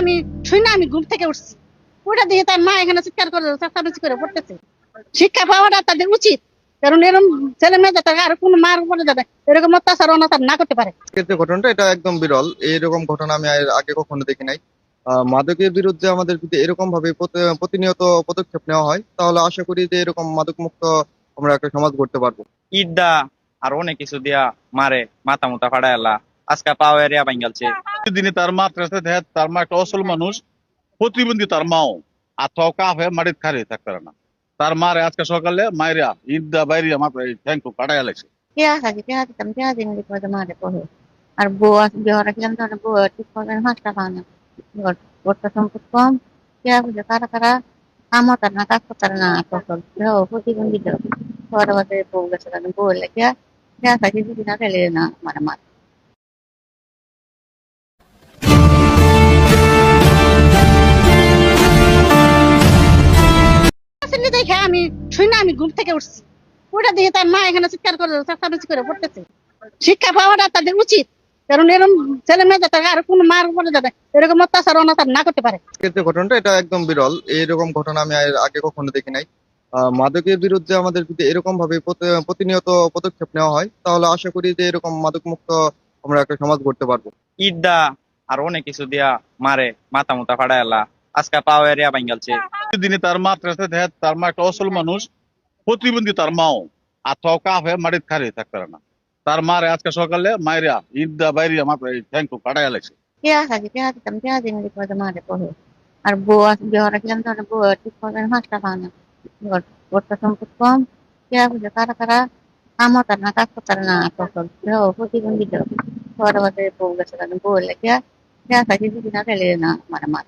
আমি শুই না আমি ঘুম থেকে উঠছি। ওটা দিয়ে তার মা এখানে চিৎকার করে চেঁচামেচি করে পড়তেছে। শিক্ষা পাওয়াটা তাদের উচিত। কারণ এরকম ছেলে মেয়ে যাতে আর কোনো মার উপরে যাতে এরকম অত্যাচার অনাচার না করতে পারে। যে ঘটনাটা এটা একদম বিরল। এইরকম ঘটনা আমি আগে কখনো দেখি নাই। মাদকের বিরুদ্ধে আমাদের যদি এরকম ভাবে প্রতিনিয়ত পদক্ষেপ নেওয়া হয় তাহলে আশা করি যে এরকম মাদক মুক্ত আমরা একটা সমাজ গড়তে পারব। ইডা আর অনেক কিছু দিয়া মারে মাথা মুতা ফাড়াইলা আজকে পাও এরিয়া বাঙ্গালছে দিনে তার মা ত্রেসে দেহে তার মা একটা অসল মানুষ প্রতিবন্ধী তার মাও আর থকা হয়ে মাটির খারে থাকতে পারে না তার মারে আজকে সকালে মায়েরা ঈদা বাইরে আমার থ্যাংক কাটাই লাগছে পেঁয়া খাচ্ছি পেঁয়া দিতাম পেঁয়া দিন দিতে পারে মারে পড়ে আর বউ আছে বিয়ে রাখলাম তো বউ ঠিক করে হাঁসটা খাওয়া না ওরটা সম্পদ কম পেঁয়া বুঝে কারা কারা কামও তার না কাজ করতে না ফসল প্রতিবন্ধী পরে বাদে বউ গেছে কারণ বউ লেগে পেঁয়া খাচ্ছি যদি না খেলে না মানে মার দেখে আমি শুই না আমি ঘুম থেকে উঠছি। ওটা দিয়ে তার মা এখানে চিৎকার করে চেঁচামেচি করে পড়তেছে। শিক্ষা পাওয়াটা তাদের উচিত। কারণ এরকম ছেলে মেয়ে যাতে আর কোনো মার উপরে যাতে এরকম অত্যাচার অনাচার না করতে পারে। যে ঘটনাটা এটা একদম বিরল। এইরকম ঘটনা আমি আগে কখনো দেখি নাই। মাদকের বিরুদ্ধে আমাদের যদি এরকম ভাবে প্রতিনিয়ত পদক্ষেপ নেওয়া হয়। তাহলে আশা করি যে এরকম মাদক মুক্ত আমরা একটা সমাজ গড়তে পারব। ইডা আর অনেক কিছু দিয়া মারে মাথা মুতা ফাড়াইলা আজকে পাও এরিয়া বাঙ্গালছে। দিনে তার মা ত্রেসে দেহে তার মা একটা অসল মানুষ প্রতিবন্ধী তার মাও আর থকা হয়ে মাটির খারে থাকতে পারে না তার মারে আজকে সকালে মায়েরা ঈদা বাইরে আমার থ্যাংক কাটাই লাগছে পেঁয়া খাচ্ছি পেঁয়া দিতাম পেঁয়া দিন দিতে পারে মারে পড়ে আর বউ আছে বিয়ে রাখলাম তো বউ ঠিক করে হাঁসটা খাওয়া না ওরটা সম্পদ কম পেঁয়া বুঝে কারা কারা কামও তার না কাজ করতে না ফসল প্রতিবন্ধী পরে বাদে বউ গেছে কারণ বউ লেগে পেঁয়া খাচ্ছি যদি না খেলে না মানে মার